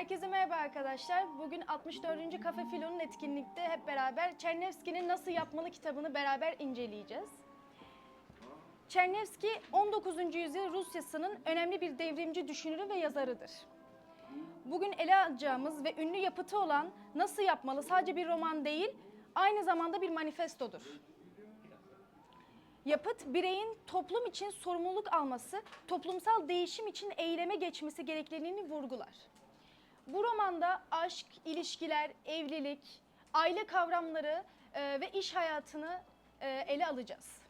Herkese merhaba arkadaşlar. Bugün 64. Kafe Filo'nun etkinlikte hep beraber Çernevski'nin Nasıl Yapmalı kitabını beraber inceleyeceğiz. Çernevski 19. yüzyıl Rusyası'nın önemli bir devrimci düşünürü ve yazarıdır. Bugün ele alacağımız ve ünlü yapıtı olan Nasıl Yapmalı sadece bir roman değil, aynı zamanda bir manifestodur. Yapıt bireyin toplum için sorumluluk alması, toplumsal değişim için eyleme geçmesi gerekliliğini vurgular. Bu romanda aşk, ilişkiler, evlilik, aile kavramları e, ve iş hayatını e, ele alacağız.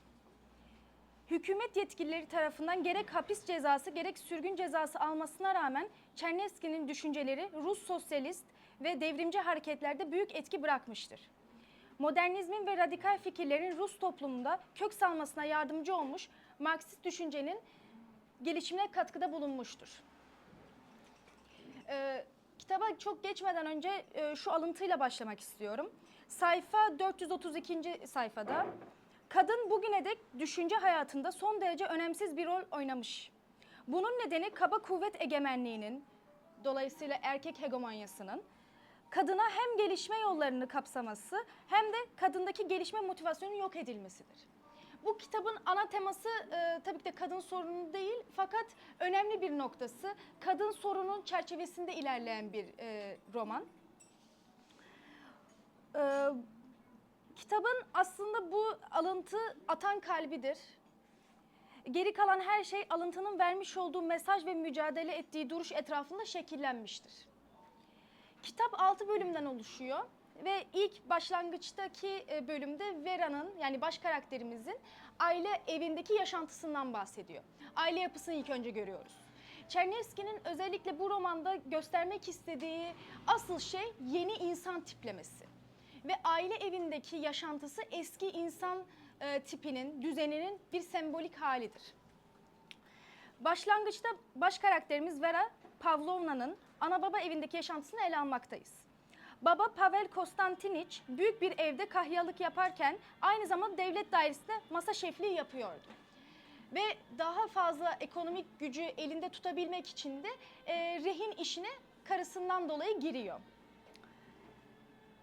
Hükümet yetkilileri tarafından gerek hapis cezası gerek sürgün cezası almasına rağmen Çernevski'nin düşünceleri Rus sosyalist ve devrimci hareketlerde büyük etki bırakmıştır. Modernizmin ve radikal fikirlerin Rus toplumunda kök salmasına yardımcı olmuş Marksist düşüncenin gelişimine katkıda bulunmuştur. Ee, kitaba çok geçmeden önce e, şu alıntıyla başlamak istiyorum. Sayfa 432. sayfada kadın bugüne dek düşünce hayatında son derece önemsiz bir rol oynamış. Bunun nedeni kaba kuvvet egemenliğinin, dolayısıyla erkek hegemonyasının kadına hem gelişme yollarını kapsaması hem de kadındaki gelişme motivasyonunun yok edilmesidir. Bu kitabın ana teması e, tabii ki de kadın sorunu değil fakat önemli bir noktası kadın sorunun çerçevesinde ilerleyen bir e, roman. E, kitabın aslında bu alıntı atan kalbidir. Geri kalan her şey alıntının vermiş olduğu mesaj ve mücadele ettiği duruş etrafında şekillenmiştir. Kitap 6 bölümden oluşuyor ve ilk başlangıçtaki e, bölümde Vera'nın yani baş karakterimizin aile evindeki yaşantısından bahsediyor. Aile yapısını ilk önce görüyoruz. Çernevski'nin özellikle bu romanda göstermek istediği asıl şey yeni insan tiplemesi. Ve aile evindeki yaşantısı eski insan e, tipinin, düzeninin bir sembolik halidir. Başlangıçta baş karakterimiz Vera Pavlovna'nın ana baba evindeki yaşantısını ele almaktayız. Baba Pavel Konstantiniç büyük bir evde kahyalık yaparken aynı zamanda devlet dairesinde masa şefliği yapıyordu. Ve daha fazla ekonomik gücü elinde tutabilmek için de e, rehin işine karısından dolayı giriyor.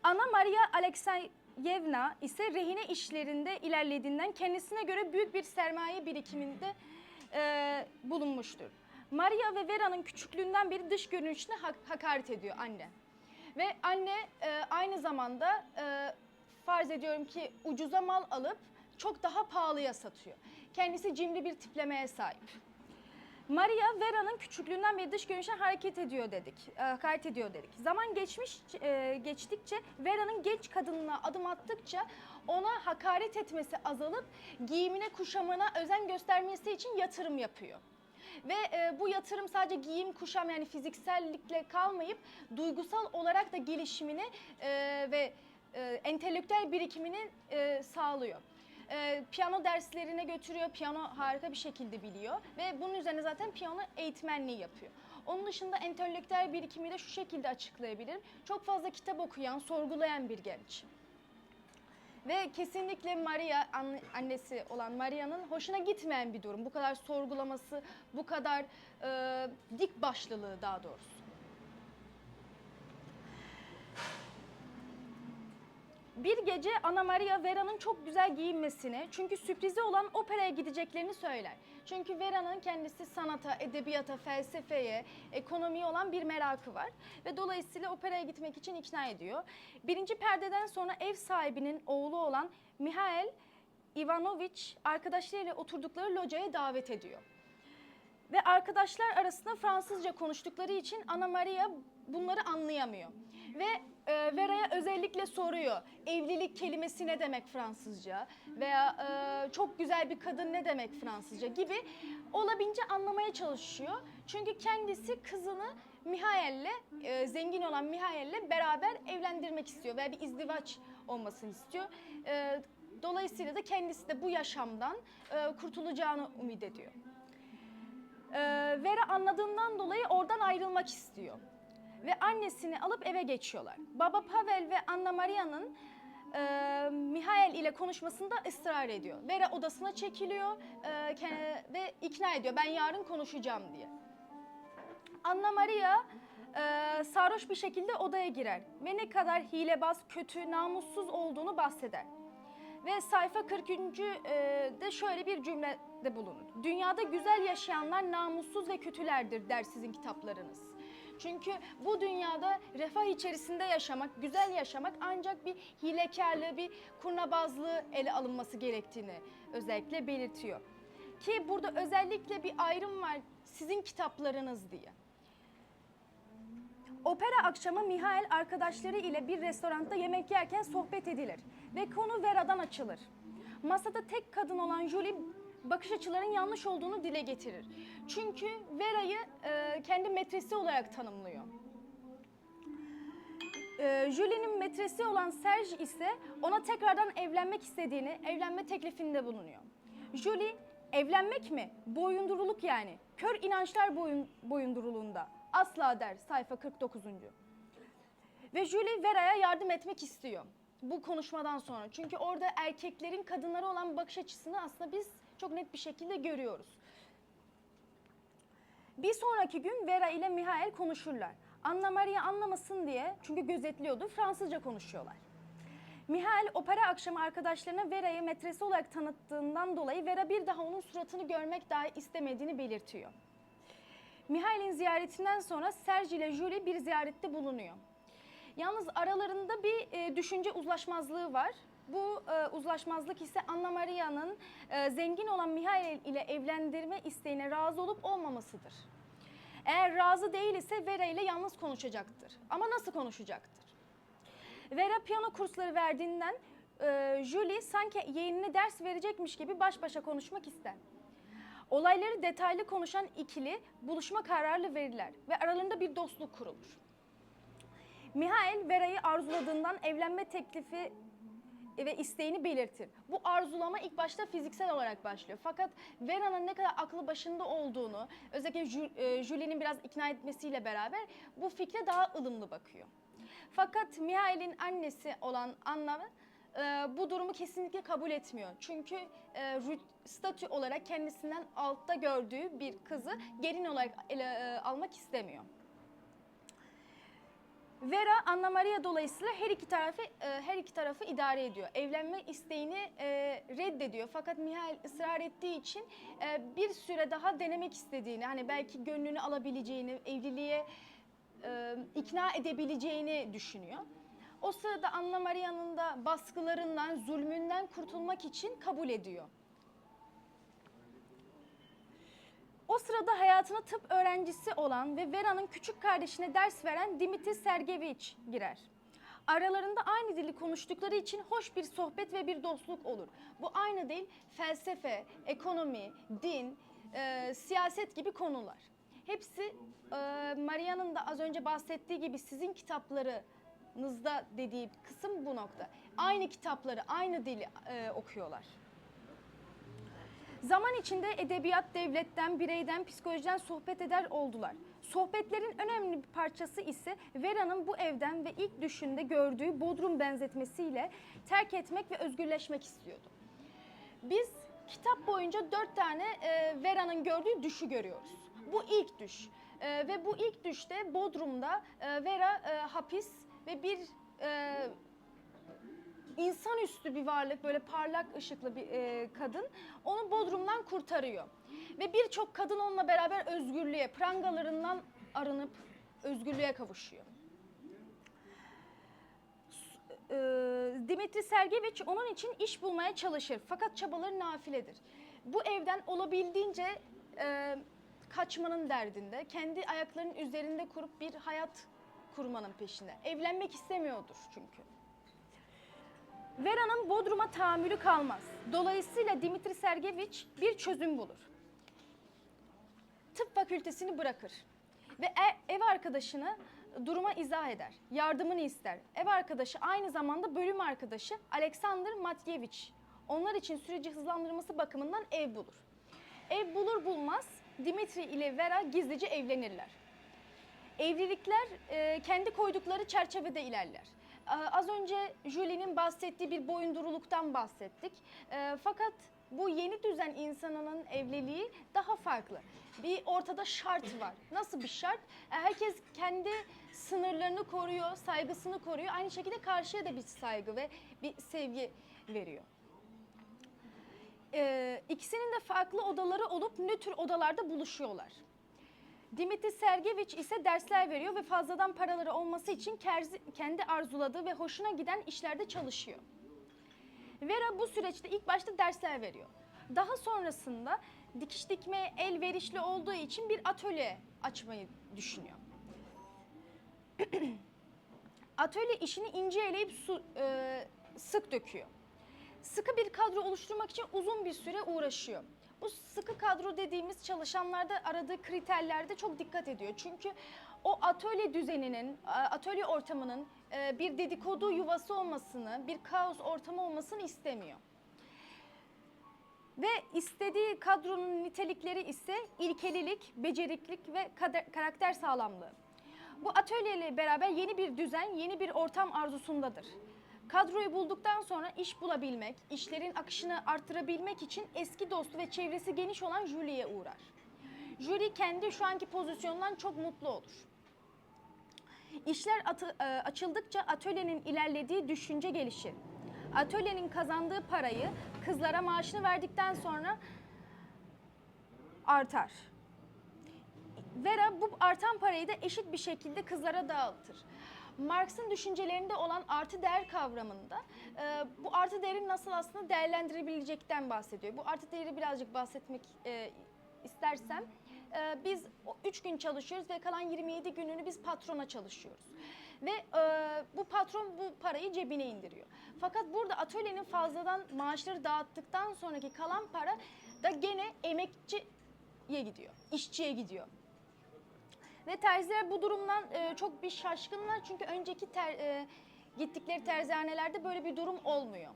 Ana Maria Alexeyevna ise rehine işlerinde ilerlediğinden kendisine göre büyük bir sermaye birikiminde e, bulunmuştur. Maria ve Vera'nın küçüklüğünden beri dış görünüşüne hak- hakaret ediyor anne. Ve anne e, aynı zamanda e, farz ediyorum ki ucuza mal alıp çok daha pahalıya satıyor. Kendisi cimri bir tiplemeye sahip. Maria Vera'nın küçüklüğünden beri dış görünüşe hareket ediyor dedik. e, hakaret ediyor dedik. Zaman geçmiş e, geçtikçe Vera'nın genç kadınına adım attıkça ona hakaret etmesi azalıp giyimine kuşamına özen göstermesi için yatırım yapıyor. Ve e, bu yatırım sadece giyim kuşam yani fiziksellikle kalmayıp duygusal olarak da gelişimini e, ve e, entelektüel birikimini e, sağlıyor. E, piyano derslerine götürüyor, piyano harika bir şekilde biliyor ve bunun üzerine zaten piyano eğitmenliği yapıyor. Onun dışında entelektüel birikimi de şu şekilde açıklayabilirim. Çok fazla kitap okuyan, sorgulayan bir genç. Ve kesinlikle Maria, an- annesi olan Maria'nın hoşuna gitmeyen bir durum. Bu kadar sorgulaması, bu kadar e, dik başlılığı daha doğrusu. Bir gece Ana Maria Vera'nın çok güzel giyinmesini, çünkü sürprizi olan operaya gideceklerini söyler. Çünkü Vera'nın kendisi sanata, edebiyata, felsefeye, ekonomiye olan bir merakı var. Ve dolayısıyla operaya gitmek için ikna ediyor. Birinci perdeden sonra ev sahibinin oğlu olan Mihail Ivanoviç arkadaşlarıyla oturdukları locaya davet ediyor. Ve arkadaşlar arasında Fransızca konuştukları için Ana Maria bunları anlayamıyor. Ve e, Vera'ya özellikle soruyor. Evlilik kelimesi ne demek Fransızca? Veya e, çok güzel bir kadın ne demek Fransızca gibi olabildiğince anlamaya çalışıyor. Çünkü kendisi kızını Mihail'le, e, zengin olan Mihail'le beraber evlendirmek istiyor. Veya bir izdivaç olmasını istiyor. E, dolayısıyla da kendisi de bu yaşamdan e, kurtulacağını ümit ediyor. Ee, Vera anladığından dolayı oradan ayrılmak istiyor. Ve annesini alıp eve geçiyorlar. Baba Pavel ve Anna Maria'nın e, Mihail ile konuşmasında ısrar ediyor. Vera odasına çekiliyor e, ke- ve ikna ediyor ben yarın konuşacağım diye. Anna Maria e, sarhoş bir şekilde odaya girer ve ne kadar hilebaz, kötü, namussuz olduğunu bahseder. Ve sayfa 40. e, de şöyle bir cümlede bulunur. Dünyada güzel yaşayanlar namussuz ve kötülerdir der sizin kitaplarınız. Çünkü bu dünyada refah içerisinde yaşamak, güzel yaşamak ancak bir hilekarlığı, bir kurnabazlığı ele alınması gerektiğini özellikle belirtiyor. Ki burada özellikle bir ayrım var sizin kitaplarınız diye. Opera akşamı Mihail arkadaşları ile bir restoranda yemek yerken sohbet edilir ve konu Vera'dan açılır. Masada tek kadın olan Julie bakış açıların yanlış olduğunu dile getirir. Çünkü Vera'yı e, kendi metresi olarak tanımlıyor. E, Julie'nin metresi olan Serge ise ona tekrardan evlenmek istediğini, evlenme teklifinde bulunuyor. Julie, evlenmek mi? Boyunduruluk yani. Kör inançlar boyun, boyunduruluğunda. Asla der sayfa 49. Ve Julie Vera'ya yardım etmek istiyor. Bu konuşmadan sonra. Çünkü orada erkeklerin kadınlara olan bakış açısını aslında biz çok net bir şekilde görüyoruz. Bir sonraki gün Vera ile Mihail konuşurlar. Anna Maria anlamasın diye çünkü gözetliyordu Fransızca konuşuyorlar. Mihail opera akşamı arkadaşlarına Vera'yı metresi olarak tanıttığından dolayı Vera bir daha onun suratını görmek dahi istemediğini belirtiyor. Mihail'in ziyaretinden sonra Serge ile Julie bir ziyarette bulunuyor. Yalnız aralarında bir e, düşünce uzlaşmazlığı var. Bu e, uzlaşmazlık ise Anna Maria'nın e, zengin olan Mihail ile evlendirme isteğine razı olup olmamasıdır. Eğer razı değil ise Vera ile yalnız konuşacaktır. Ama nasıl konuşacaktır? Vera piyano kursları verdiğinden e, Julie sanki yeğenine ders verecekmiş gibi baş başa konuşmak ister. Olayları detaylı konuşan ikili buluşma kararı verirler ve aralarında bir dostluk kurulur. Mihail Vera'yı arzuladığından evlenme teklifi ve isteğini belirtir. Bu arzulama ilk başta fiziksel olarak başlıyor. Fakat Vera'nın ne kadar aklı başında olduğunu, özellikle e, Julie'nin biraz ikna etmesiyle beraber bu fikre daha ılımlı bakıyor. Fakat Mihail'in annesi olan Anna e, bu durumu kesinlikle kabul etmiyor. Çünkü e, statü olarak kendisinden altta gördüğü bir kızı gelin olarak ele, e, almak istemiyor. Vera Anna Maria dolayısıyla her iki tarafı e, her iki tarafı idare ediyor. Evlenme isteğini e, reddediyor. Fakat Mihail ısrar ettiği için bir süre daha denemek istediğini, hani belki gönlünü alabileceğini, evliliğe ikna edebileceğini düşünüyor. O sırada Anna Maria'nın da baskılarından, zulmünden kurtulmak için kabul ediyor. O sırada hayatına tıp öğrencisi olan ve Vera'nın küçük kardeşine ders veren Dimitri Sergeyevich girer. Aralarında aynı dili konuştukları için hoş bir sohbet ve bir dostluk olur. Bu aynı değil, felsefe, ekonomi, din, e, siyaset gibi konular. Hepsi e, Maria'nın da az önce bahsettiği gibi sizin kitaplarınızda dediği kısım bu nokta. Aynı kitapları, aynı dili e, okuyorlar. Zaman içinde edebiyat, devletten, bireyden, psikolojiden sohbet eder oldular. Sohbetlerin önemli bir parçası ise Vera'nın bu evden ve ilk düşünde gördüğü Bodrum benzetmesiyle terk etmek ve özgürleşmek istiyordu. Biz kitap boyunca dört tane e, Vera'nın gördüğü düşü görüyoruz. Bu ilk düş. E, ve bu ilk düşte Bodrum'da e, Vera e, hapis ve bir e, insanüstü bir varlık, böyle parlak ışıklı bir e, kadın onu Bodrum'dan kurtarıyor. Ve birçok kadın onunla beraber özgürlüğe, prangalarından arınıp özgürlüğe kavuşuyor. E, Dimitri Sergeyevich onun için iş bulmaya çalışır fakat çabaları nafiledir. Bu evden olabildiğince e, kaçmanın derdinde, kendi ayaklarının üzerinde kurup bir hayat kurmanın peşinde. Evlenmek istemiyordur çünkü. Vera'nın Bodrum'a tahammülü kalmaz. Dolayısıyla Dimitri Sergeyevich bir çözüm bulur. Tıp fakültesini bırakır ve e- ev arkadaşını duruma izah eder. Yardımını ister. Ev arkadaşı aynı zamanda bölüm arkadaşı Alexander Matyevich. Onlar için süreci hızlandırması bakımından ev bulur. Ev bulur bulmaz Dimitri ile Vera gizlice evlenirler. Evlilikler e, kendi koydukları çerçevede ilerler. E, az önce Julie'nin bahsettiği bir boyunduruluktan bahsettik. E, fakat bu yeni düzen insanının evliliği daha farklı. Bir ortada şart var. Nasıl bir şart? E, Herkes kendi sınırlarını koruyor, saygısını koruyor. Aynı şekilde karşıya da bir saygı ve bir sevgi veriyor. Ee, ikisinin de farklı odaları olup nötr odalarda buluşuyorlar. Dimitri Sergeviç ise dersler veriyor ve fazladan paraları olması için kendi arzuladığı ve hoşuna giden işlerde çalışıyor. Vera bu süreçte ilk başta dersler veriyor. Daha sonrasında dikiş dikmeye elverişli olduğu için bir atölye açmayı düşünüyor. atölye işini ince eleyip su, e, sık döküyor. Sıkı bir kadro oluşturmak için uzun bir süre uğraşıyor. Bu sıkı kadro dediğimiz çalışanlarda aradığı kriterlerde çok dikkat ediyor. Çünkü o atölye düzeninin, atölye ortamının e, bir dedikodu yuvası olmasını, bir kaos ortamı olmasını istemiyor. Ve istediği kadronun nitelikleri ise ilkelilik, beceriklik ve karakter sağlamlığı. Bu atölyeyle beraber yeni bir düzen, yeni bir ortam arzusundadır. Kadroyu bulduktan sonra iş bulabilmek, işlerin akışını arttırabilmek için eski dostu ve çevresi geniş olan Julie'ye uğrar. Julie kendi şu anki pozisyonundan çok mutlu olur. İşler atı- e, açıldıkça atölyenin ilerlediği düşünce gelişir. Atölyenin kazandığı parayı kızlara maaşını verdikten sonra artar. Vera bu artan parayı da eşit bir şekilde kızlara dağıtır. Marx'ın düşüncelerinde olan artı değer kavramında e, bu artı değeri nasıl aslında değerlendirebilecekten bahsediyor. Bu artı değeri birazcık bahsetmek e, istersem e, biz 3 gün çalışıyoruz ve kalan 27 gününü biz patrona çalışıyoruz. Ve e, bu patron bu parayı cebine indiriyor. Fakat burada atölyenin fazladan maaşları dağıttıktan sonraki kalan para da gene emekçiye gidiyor, işçiye gidiyor. Ve terziler bu durumdan e, çok bir şaşkınlar çünkü önceki ter, e, gittikleri terzihanelerde böyle bir durum olmuyor.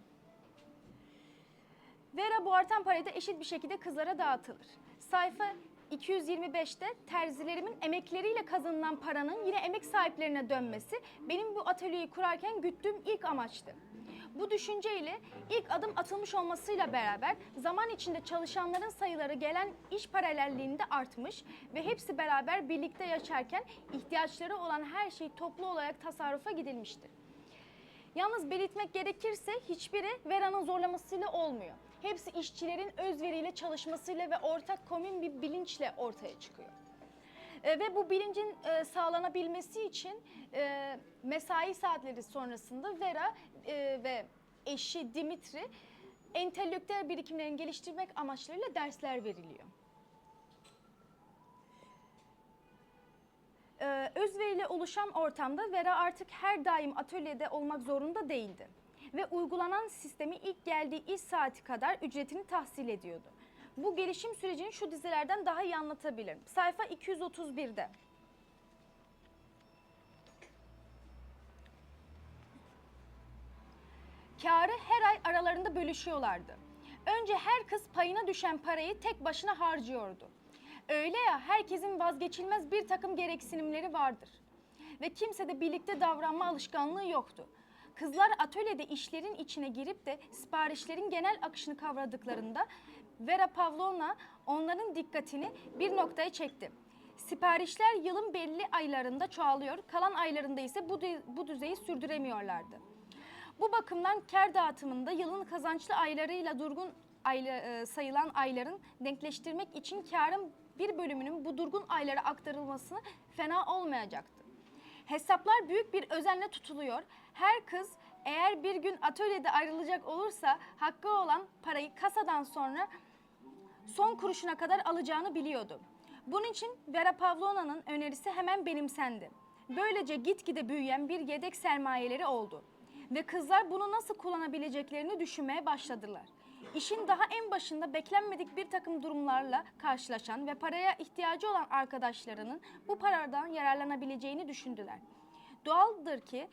Vera bu artan parayı da eşit bir şekilde kızlara dağıtılır. Sayfa 225'te terzilerimin emekleriyle kazanılan paranın yine emek sahiplerine dönmesi benim bu atölyeyi kurarken güttüğüm ilk amaçtı. Bu düşünceyle ilk adım atılmış olmasıyla beraber zaman içinde çalışanların sayıları gelen iş paralelliğinde artmış ve hepsi beraber birlikte yaşarken ihtiyaçları olan her şey toplu olarak tasarrufa gidilmiştir. Yalnız belirtmek gerekirse hiçbiri Vera'nın zorlamasıyla olmuyor. Hepsi işçilerin özveriyle çalışmasıyla ve ortak komün bir bilinçle ortaya çıkıyor. E, ve bu bilincin e, sağlanabilmesi için e, mesai saatleri sonrasında Vera ve eşi Dimitri entelektüel birikimlerini geliştirmek amaçlarıyla dersler veriliyor. Özveriyle oluşan ortamda Vera artık her daim atölyede olmak zorunda değildi. Ve uygulanan sistemi ilk geldiği iş saati kadar ücretini tahsil ediyordu. Bu gelişim sürecini şu dizilerden daha iyi anlatabilirim. Sayfa 231'de. Kârı her ay aralarında bölüşüyorlardı. Önce her kız payına düşen parayı tek başına harcıyordu. Öyle ya herkesin vazgeçilmez bir takım gereksinimleri vardır. Ve kimse de birlikte davranma alışkanlığı yoktu. Kızlar atölyede işlerin içine girip de siparişlerin genel akışını kavradıklarında Vera Pavlovna onların dikkatini bir noktaya çekti. Siparişler yılın belli aylarında çoğalıyor, kalan aylarında ise bu, bu düzeyi sürdüremiyorlardı. Bu bakımdan kar dağıtımında yılın kazançlı aylarıyla durgun ayla, e, sayılan ayların denkleştirmek için karın bir bölümünün bu durgun aylara aktarılması fena olmayacaktı. Hesaplar büyük bir özenle tutuluyor. Her kız eğer bir gün atölyede ayrılacak olursa hakkı olan parayı kasadan sonra son kuruşuna kadar alacağını biliyordu. Bunun için Vera Pavlovna'nın önerisi hemen benimsendi. Böylece gitgide büyüyen bir yedek sermayeleri oldu. Ve kızlar bunu nasıl kullanabileceklerini düşünmeye başladılar. İşin daha en başında beklenmedik bir takım durumlarla karşılaşan ve paraya ihtiyacı olan arkadaşlarının bu paradan yararlanabileceğini düşündüler. Doğaldır ki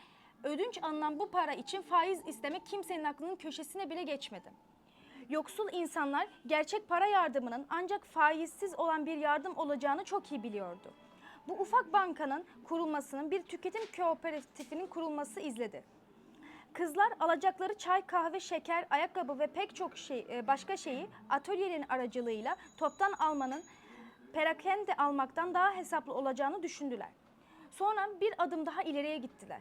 ödünç alınan bu para için faiz istemek kimsenin aklının köşesine bile geçmedi. Yoksul insanlar gerçek para yardımının ancak faizsiz olan bir yardım olacağını çok iyi biliyordu. Bu ufak bankanın kurulmasının bir tüketim kooperatifinin kurulması izledi. Kızlar alacakları çay, kahve, şeker, ayakkabı ve pek çok şey e, başka şeyi atölyenin aracılığıyla toptan almanın perakende almaktan daha hesaplı olacağını düşündüler. Sonra bir adım daha ileriye gittiler.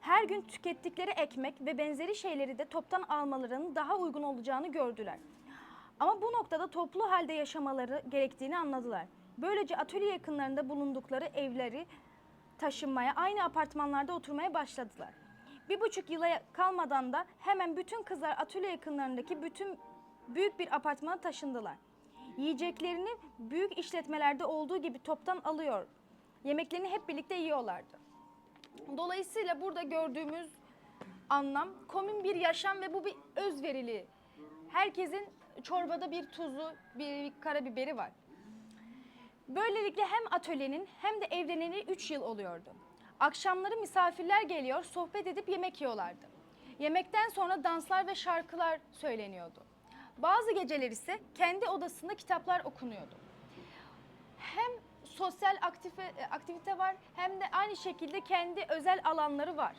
Her gün tükettikleri ekmek ve benzeri şeyleri de toptan almalarının daha uygun olacağını gördüler. Ama bu noktada toplu halde yaşamaları gerektiğini anladılar. Böylece atölye yakınlarında bulundukları evleri taşınmaya, aynı apartmanlarda oturmaya başladılar. Bir buçuk yıla kalmadan da hemen bütün kızlar atölye yakınlarındaki bütün büyük bir apartmana taşındılar. Yiyeceklerini büyük işletmelerde olduğu gibi toptan alıyor. Yemeklerini hep birlikte yiyorlardı. Dolayısıyla burada gördüğümüz anlam komün bir yaşam ve bu bir özverili. Herkesin çorbada bir tuzu, bir karabiberi var. Böylelikle hem atölyenin hem de evleneni 3 yıl oluyordu. Akşamları misafirler geliyor, sohbet edip yemek yiyorlardı. Yemekten sonra danslar ve şarkılar söyleniyordu. Bazı geceler ise kendi odasında kitaplar okunuyordu. Hem sosyal aktife, aktivite var hem de aynı şekilde kendi özel alanları var.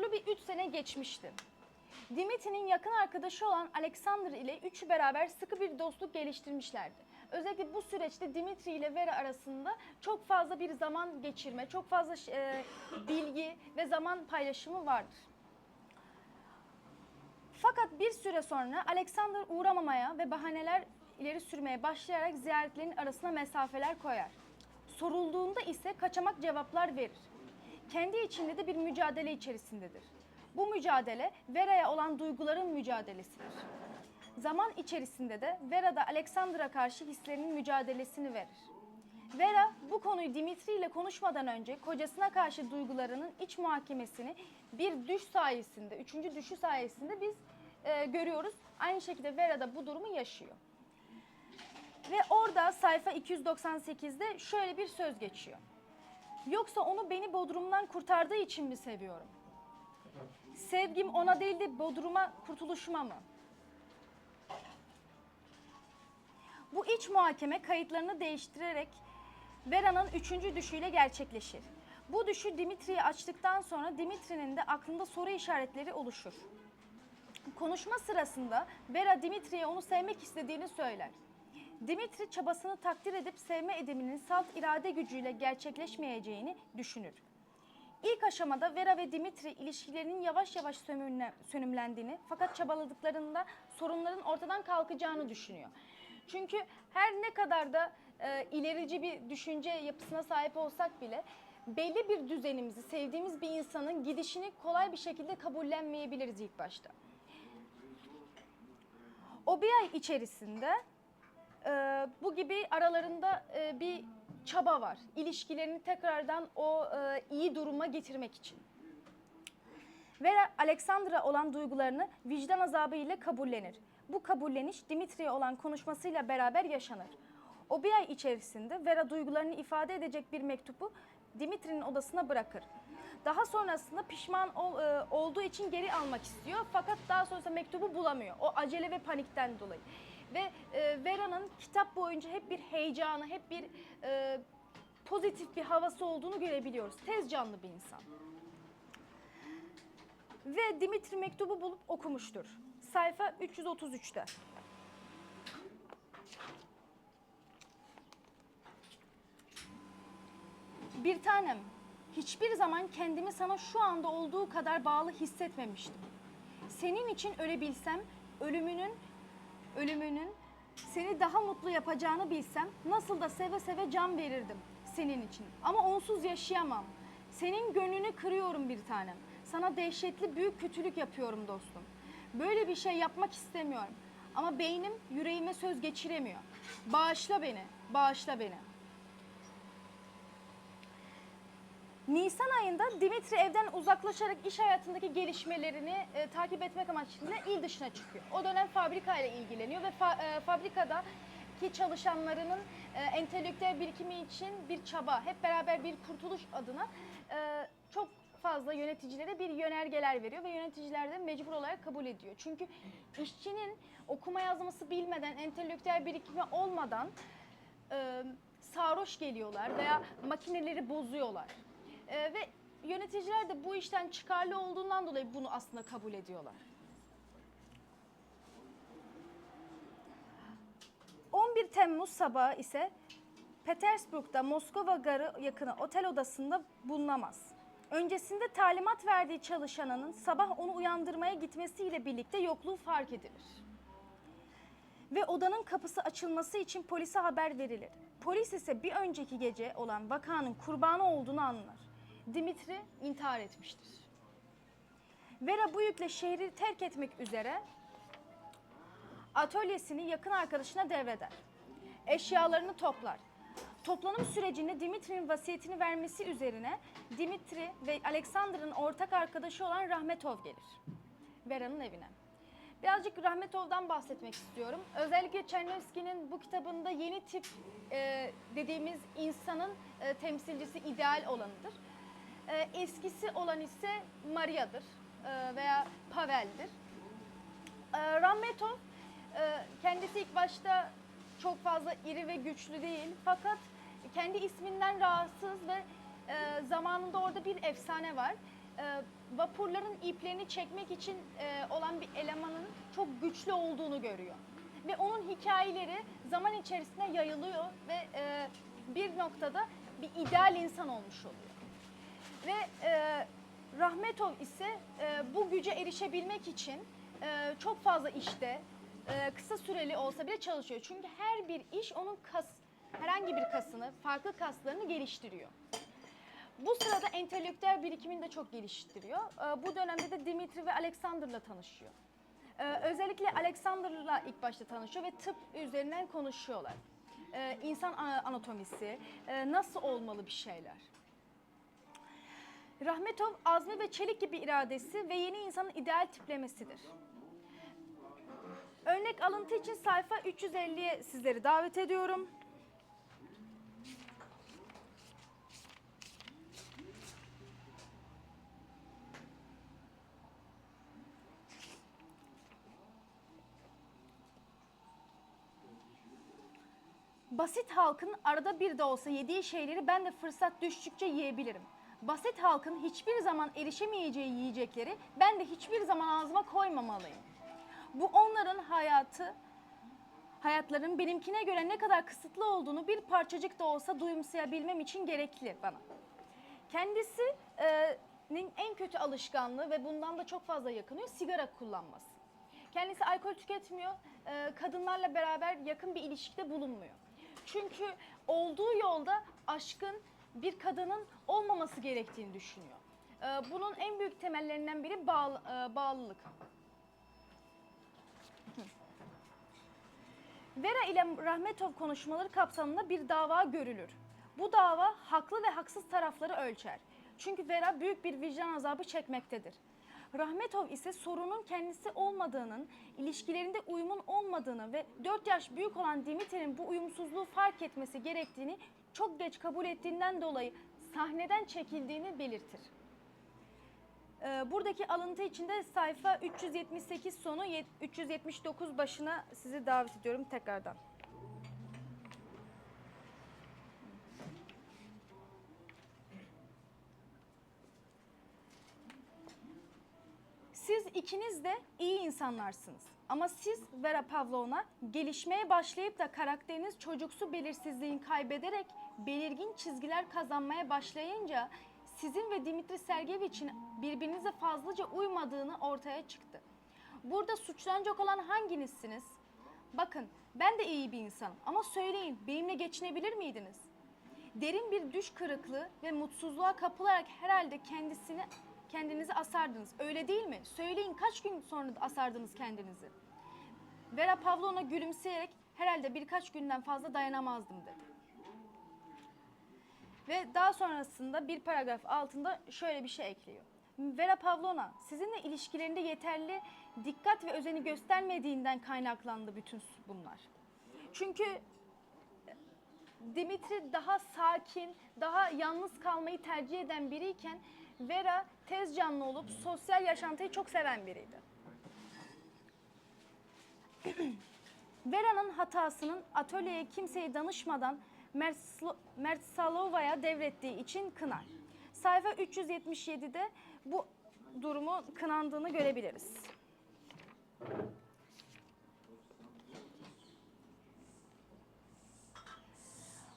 Huzurlu bir 3 sene geçmişti. Dimitri'nin yakın arkadaşı olan Alexander ile üçü beraber sıkı bir dostluk geliştirmişlerdi. Özellikle bu süreçte Dimitri ile Vera arasında çok fazla bir zaman geçirme, çok fazla e, bilgi ve zaman paylaşımı vardır. Fakat bir süre sonra Alexander uğramamaya ve bahaneler ileri sürmeye başlayarak ziyaretlerin arasına mesafeler koyar. Sorulduğunda ise kaçamak cevaplar verir. Kendi içinde de bir mücadele içerisindedir. Bu mücadele Vera'ya olan duyguların mücadelesidir. Zaman içerisinde de Vera da Alexander'a karşı hislerinin mücadelesini verir. Vera bu konuyu Dimitri ile konuşmadan önce kocasına karşı duygularının iç muhakemesini bir düş sayesinde, üçüncü düşü sayesinde biz e, görüyoruz. Aynı şekilde Vera da bu durumu yaşıyor. Ve orada sayfa 298'de şöyle bir söz geçiyor. Yoksa onu beni Bodrum'dan kurtardığı için mi seviyorum? Sevgim ona değil de Bodrum'a kurtuluşuma mı? Bu iç muhakeme kayıtlarını değiştirerek Vera'nın üçüncü düşüyle gerçekleşir. Bu düşü Dimitri'yi açtıktan sonra Dimitri'nin de aklında soru işaretleri oluşur. Konuşma sırasında Vera Dimitri'ye onu sevmek istediğini söyler. Dimitri çabasını takdir edip sevme ediminin salt irade gücüyle gerçekleşmeyeceğini düşünür. İlk aşamada Vera ve Dimitri ilişkilerinin yavaş yavaş sönümle- sönümlendiğini fakat çabaladıklarında sorunların ortadan kalkacağını düşünüyor. Çünkü her ne kadar da e, ilerici bir düşünce yapısına sahip olsak bile belli bir düzenimizi, sevdiğimiz bir insanın gidişini kolay bir şekilde kabullenmeyebiliriz ilk başta. O bir ay içerisinde e, bu gibi aralarında e, bir çaba var. İlişkilerini tekrardan o e, iyi duruma getirmek için. Vera Alexandra olan duygularını vicdan azabı ile kabullenir. Bu kabulleniş Dimitri'ye olan konuşmasıyla beraber yaşanır. O bir ay içerisinde Vera duygularını ifade edecek bir mektubu Dimitri'nin odasına bırakır. Daha sonrasında pişman ol- e, olduğu için geri almak istiyor fakat daha sonrasında mektubu bulamıyor. O acele ve panikten dolayı. Ve e, Vera'nın kitap boyunca hep bir heyecanı, hep bir e, pozitif bir havası olduğunu görebiliyoruz. Tez canlı bir insan. Ve Dimitri mektubu bulup okumuştur. Sayfa 333'te. Bir tanem, hiçbir zaman kendimi sana şu anda olduğu kadar bağlı hissetmemiştim. Senin için ölebilsem, ölümünün, ölümünün seni daha mutlu yapacağını bilsem nasıl da seve seve can verirdim senin için. Ama onsuz yaşayamam. Senin gönlünü kırıyorum bir tanem. Sana dehşetli büyük kötülük yapıyorum dostum. Böyle bir şey yapmak istemiyorum. Ama beynim yüreğime söz geçiremiyor. Bağışla beni, bağışla beni. Nisan ayında Dimitri evden uzaklaşarak iş hayatındaki gelişmelerini e, takip etmek amaçlı il dışına çıkıyor. O dönem fabrika ile ilgileniyor ve fa- e, fabrikadaki çalışanlarının e, entelektüel birikimi için bir çaba, hep beraber bir kurtuluş adına e, çok fazla yöneticilere bir yönergeler veriyor ve yöneticiler de mecbur olarak kabul ediyor. Çünkü işçinin okuma yazması bilmeden, entelektüel birikimi olmadan e, sarhoş geliyorlar veya makineleri bozuyorlar. E, ve yöneticiler de bu işten çıkarlı olduğundan dolayı bunu aslında kabul ediyorlar. 11 Temmuz sabahı ise Petersburg'da Moskova garı yakını otel odasında bulunamaz. Öncesinde talimat verdiği çalışanının sabah onu uyandırmaya gitmesiyle birlikte yokluğu fark edilir. Ve odanın kapısı açılması için polise haber verilir. Polis ise bir önceki gece olan vakanın kurbanı olduğunu anlar. Dimitri intihar etmiştir. Vera bu yükle şehri terk etmek üzere atölyesini yakın arkadaşına devreder. Eşyalarını toplar. Toplanım sürecinde Dimitri'nin vasiyetini vermesi üzerine Dimitri ve Alexander'ın ortak arkadaşı olan Rahmetov gelir. Vera'nın evine. Birazcık Rahmetov'dan bahsetmek istiyorum. Özellikle Çernovski'nin bu kitabında yeni tip e, dediğimiz insanın e, temsilcisi ideal olanıdır. E, eskisi olan ise Maria'dır e, veya Pavel'dir. E, Rahmetov e, kendisi ilk başta çok fazla iri ve güçlü değil fakat kendi isminden rahatsız ve e, zamanında orada bir efsane var. E, vapurların iplerini çekmek için e, olan bir elemanın çok güçlü olduğunu görüyor. Ve onun hikayeleri zaman içerisinde yayılıyor ve e, bir noktada bir ideal insan olmuş oluyor. Ve e, Rahmetov ise e, bu güce erişebilmek için e, çok fazla işte e, kısa süreli olsa bile çalışıyor. Çünkü her bir iş onun kas, herhangi bir kasını, farklı kaslarını geliştiriyor. Bu sırada entelektüel birikimini de çok geliştiriyor. E, bu dönemde de Dimitri ve Alexander'la tanışıyor. E, özellikle Alexander'la ilk başta tanışıyor ve tıp üzerinden konuşuyorlar. E, insan anatomisi, e, nasıl olmalı bir şeyler. Rahmetov azmi ve çelik gibi iradesi ve yeni insanın ideal tiplemesidir. Örnek alıntı için sayfa 350'ye sizleri davet ediyorum. Basit halkın arada bir de olsa yediği şeyleri ben de fırsat düştükçe yiyebilirim. Basit halkın hiçbir zaman erişemeyeceği yiyecekleri ben de hiçbir zaman ağzıma koymamalıyım. Bu onların hayatı, hayatların benimkine göre ne kadar kısıtlı olduğunu bir parçacık da olsa duyumsayabilmem için gerekli bana. Kendisinin en kötü alışkanlığı ve bundan da çok fazla yakınıyor sigara kullanması. Kendisi alkol tüketmiyor, e, kadınlarla beraber yakın bir ilişkide bulunmuyor. Çünkü olduğu yolda aşkın bir kadının olmaması gerektiğini düşünüyor. E, Bunun en büyük temellerinden biri bağlı- e, bağlılık. Vera ile Rahmetov konuşmaları kapsamında bir dava görülür. Bu dava haklı ve haksız tarafları ölçer. Çünkü Vera büyük bir vicdan azabı çekmektedir. Rahmetov ise sorunun kendisi olmadığının, ilişkilerinde uyumun olmadığını ve 4 yaş büyük olan Dimitri'nin bu uyumsuzluğu fark etmesi gerektiğini çok geç kabul ettiğinden dolayı sahneden çekildiğini belirtir. Ee, Buradaki alıntı içinde sayfa 378 sonu yet- 379 başına sizi davet ediyorum tekrardan. İkiniz de iyi insanlarsınız. Ama siz Vera Pavlovna gelişmeye başlayıp da karakteriniz çocuksu belirsizliğin kaybederek belirgin çizgiler kazanmaya başlayınca sizin ve Dimitri Sergeyevich'in birbirinize fazlaca uymadığını ortaya çıktı. Burada suçlanacak olan hanginizsiniz? Bakın ben de iyi bir insanım ama söyleyin benimle geçinebilir miydiniz? Derin bir düş kırıklığı ve mutsuzluğa kapılarak herhalde kendisini kendinizi asardınız. Öyle değil mi? Söyleyin kaç gün sonra asardınız kendinizi? Vera Pavlovna gülümseyerek herhalde birkaç günden fazla dayanamazdım dedi. Ve daha sonrasında bir paragraf altında şöyle bir şey ekliyor. Vera Pavlovna, sizinle ilişkilerinde yeterli dikkat ve özeni göstermediğinden kaynaklandı bütün bunlar. Çünkü Dimitri daha sakin, daha yalnız kalmayı tercih eden biriyken Vera tez canlı olup sosyal yaşantıyı çok seven biriydi. Vera'nın hatasının atölyeye kimseyi danışmadan Mertsalova'ya devrettiği için kınar. Sayfa 377'de bu durumu kınandığını görebiliriz.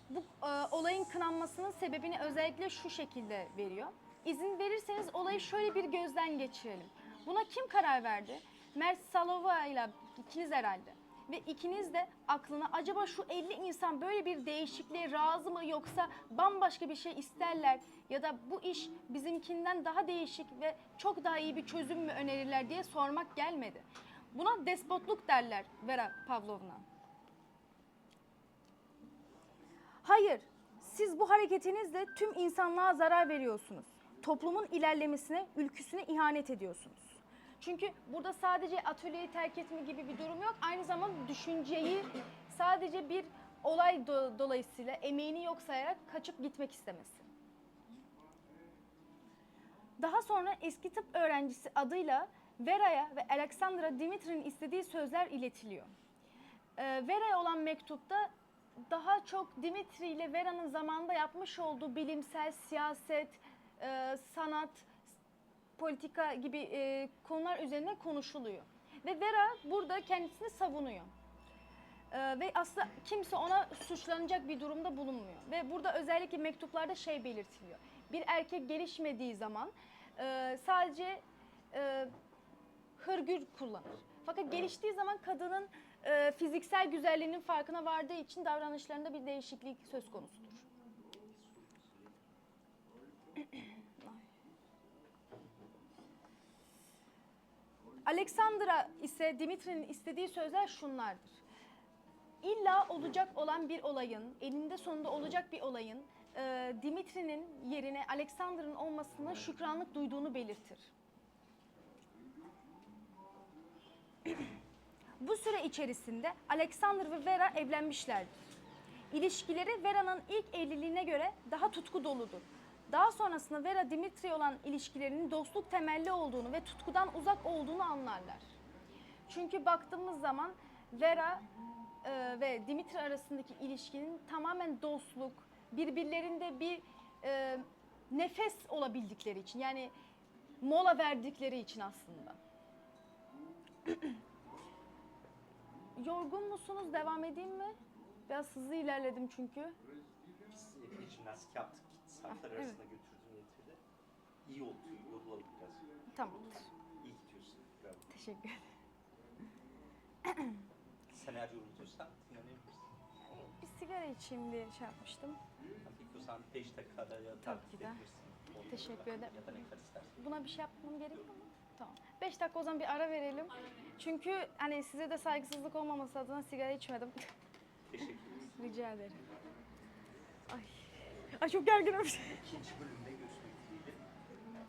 Bu e, olayın kınanmasının sebebini özellikle şu şekilde veriyor. İzin verirseniz olayı şöyle bir gözden geçirelim. Buna kim karar verdi? Mert Salova ile ikiniz herhalde. Ve ikiniz de aklına acaba şu 50 insan böyle bir değişikliğe razı mı yoksa bambaşka bir şey isterler ya da bu iş bizimkinden daha değişik ve çok daha iyi bir çözüm mü önerirler diye sormak gelmedi. Buna despotluk derler Vera Pavlovna. Hayır, siz bu hareketinizle tüm insanlığa zarar veriyorsunuz. Toplumun ilerlemesine, ülküsüne ihanet ediyorsunuz. Çünkü burada sadece atölyeyi terk etme gibi bir durum yok. Aynı zamanda düşünceyi sadece bir olay do- dolayısıyla emeğini yok sayarak kaçıp gitmek istemesi. Daha sonra eski tıp öğrencisi adıyla Vera'ya ve Alexandra Dimitri'nin istediği sözler iletiliyor. Ee, Vera'ya olan mektupta daha çok Dimitri ile Vera'nın zamanında yapmış olduğu bilimsel, siyaset, e, sanat, politika gibi e, konular üzerine konuşuluyor. Ve Vera burada kendisini savunuyor. E, ve aslında kimse ona suçlanacak bir durumda bulunmuyor. Ve burada özellikle mektuplarda şey belirtiliyor. Bir erkek gelişmediği zaman e, sadece e, hırgür kullanır. Fakat geliştiği zaman kadının e, fiziksel güzelliğinin farkına vardığı için davranışlarında bir değişiklik söz konusudur. Alexandra ise Dimitri'nin istediği sözler şunlardır. İlla olacak olan bir olayın, elinde sonunda olacak bir olayın e, Dimitri'nin yerine Alexandra'nın olmasına şükranlık duyduğunu belirtir. Bu süre içerisinde Alexander ve Vera evlenmişlerdir. İlişkileri Vera'nın ilk evliliğine göre daha tutku doludur. Daha sonrasında Vera Dimitri olan ilişkilerinin dostluk temelli olduğunu ve tutkudan uzak olduğunu anlarlar. Çünkü baktığımız zaman Vera e, ve Dimitri arasındaki ilişkinin tamamen dostluk, birbirlerinde bir e, nefes olabildikleri için yani mola verdikleri için aslında. Yorgun musunuz? Devam edeyim mi? Biraz hızlı ilerledim çünkü. Biz jimnastik yaptık. Saatler evet. arasında götürdüm getirdi. İyi oldu. Yorulalım biraz. Tamamdır. İyi gidiyorsun. Bravo. Teşekkür ederim. Sen eğer yoruluyorsan dinlenebilirsin. Bir sigara içeyim diye şey yapmıştım. Zaman 5 dakikada ya de. edebilirsin. Teşekkür ederim. Ya da ne kadar istersen. Buna bir şey yapmam gerekiyor mu? Tamam. 5 dakika o zaman bir ara verelim. Çünkü hani size de saygısızlık olmaması adına sigara içmedim. Teşekkür ederiz. Rica ederim. Ay. Ay çok gerginim. İkinci bölümde